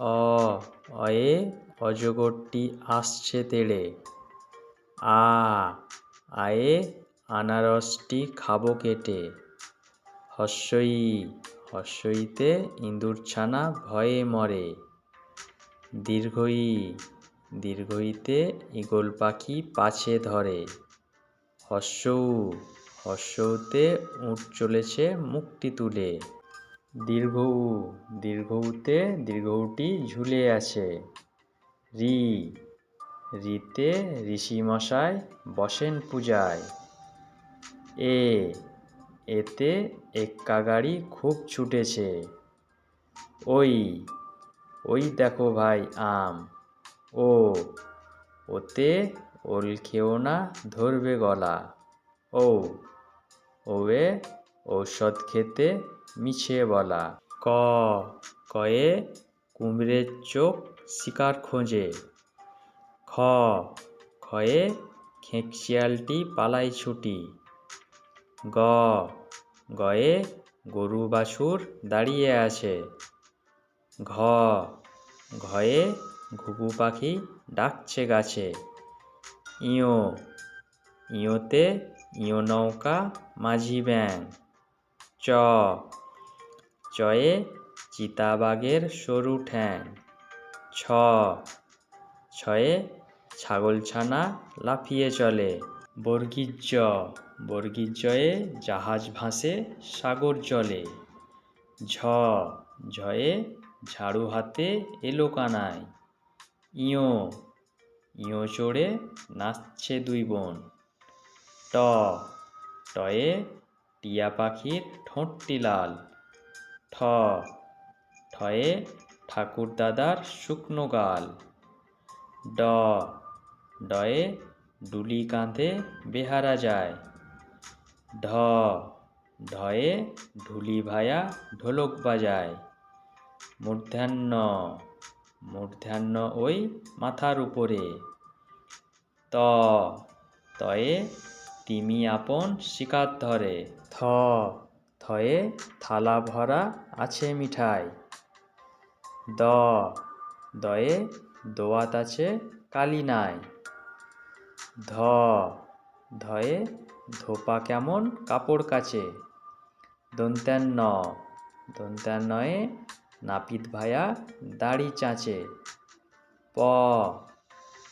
অ, অয়ে অজগরটি আসছে তেড়ে আ, আয়ে আনারসটি খাব কেটে। হস্যই, হস্যইতে ইঁদুরছানা ভয়ে মরে। দীর্ঘই, দীর্ঘইতে ঈগল পাখি পাছে ধরে। হস্যৌ হস্যৌতে উঠ চলেছে মুখটি তুলে। দীর্ঘৌ দীর্ঘৌতে দীর্ঘৌটি ঝুলে আছে। রি, রিতে ঋষিমশাই বসেন পূজায়। এ, এতে এক্কা গাড়ি খুব ছুটেছে। ওই ওই দেখো ভাই আম। ও, ওতে ওল খেও না ধরবে গলা। ও ওয়ে ঔষধ খেতে মিছে বলা। ক, কয়ে কুমিরের চোখ শিকার খোঁজে। খ খয়ে খেঁকশিয়ালটি পালাই ছুটি। গ, গয়ে গরু বাছুর দাঁড়িয়ে আছে। ঘ, ঘয়ে ঘুঘু পাখি ডাকছে গাছে। ইয়ো, ইয়োতে ইয়ো নৌকা মাঝি ব্যাং চ। চয়ে চিতাবাঘের সরু ঠ্যাং। ছ। ছয়ে ছাগলছানা লাফিয়ে চলে। বর্গীর জ বর্গীর জয়ে জাহাজ ভাসে, সাগর জলে ঝ। ঝয়ে ঝাড়ু হাতে এলো কানায়। ইয়ো। ইয়ো চড়ে নাচছে দুই বোন। ট। টয়ে টিয়া পাখির ঠোঁটটি লাল। ঠ। ঠয়ে ঠাকুর দাদার শুকনো গাল। ড। ডয়ে ডুলি কাঁধে বেহারা যায়। ঢ। ঢয়ে ঢুলি ভায়া ঢোলক বাজায়। মূর্ধান্য মূর্ধান্য ওই মাথার উপরে। ত। তয়ে তিমি আপন শিকার ধরে। থ, থয়ে থালা ভরা আছে মিঠাই। দ, দয়ে দোয়াত আছে কালি নাই। ধ, ধয়ে ধোপা কেমন কাপড় কাচে। দন্ত্যান্ন দন্ত্যান্নয়ে নাপিত ভায়া দাড়ি চাঁচে। প,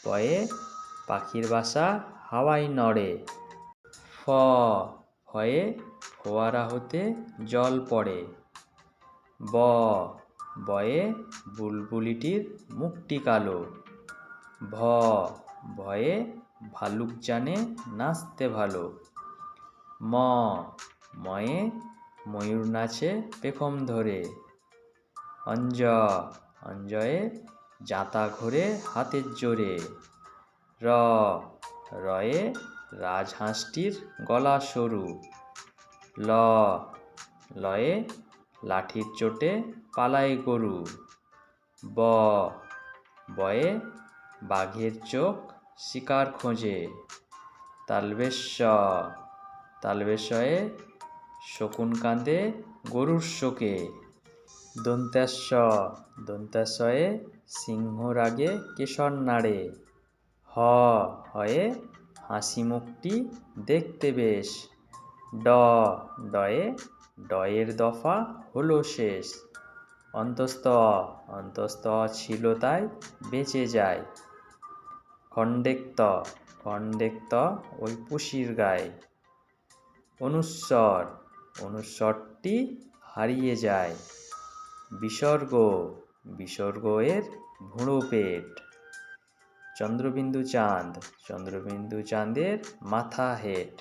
পয়ে পাখির বাসা হাওয়াই নড়ে। ফয়ে ফোয়ারা হতে জল পড়ে। ব বয়ে বুলবুলিটির মুখটি কালো। ভ ভয়ে ভালুক জানে নাচতে ভালো। ম ময়ে ময়ূর নাচে পেখম ধরে। অঞ্জ অঞ্জয়ে জাঁতা ঘোরে হাতের জোরে। র রয়ে রাজহাঁসটির গলা সরু। ল, লয়ে লাঠির চোটে পালায় গরু। ব, বয়ে বাঘের চোখ শিকার খোঁজে। তালবেশ্য তালবেশয়ে শকুন কাঁদে গরুর শোকে। দন্ত্যাস্য দন্ত্যাশয়ে সিংহ রাগে কেশর নাড়ে। হ, হয়ে হাসি মুখটি দেখতে বেশ। ড ডয়ে ডয়ের দফা হলো শেষ। অন্তস্থ অন্তস্থ ছিল তাই বেঁচে যায়। খণ্ডেক্ত খণ্ডেক্ত ওই পুষির গায়ে। অনুস্বর, অনুস্বরটি হারিয়ে যায়। বিসর্গ বিসর্গ এর ভুঁড়ো পেট। চন্দ্রবিন্দু চাঁদ চন্দ্রবিন্দু চাঁদের মাথা হেট।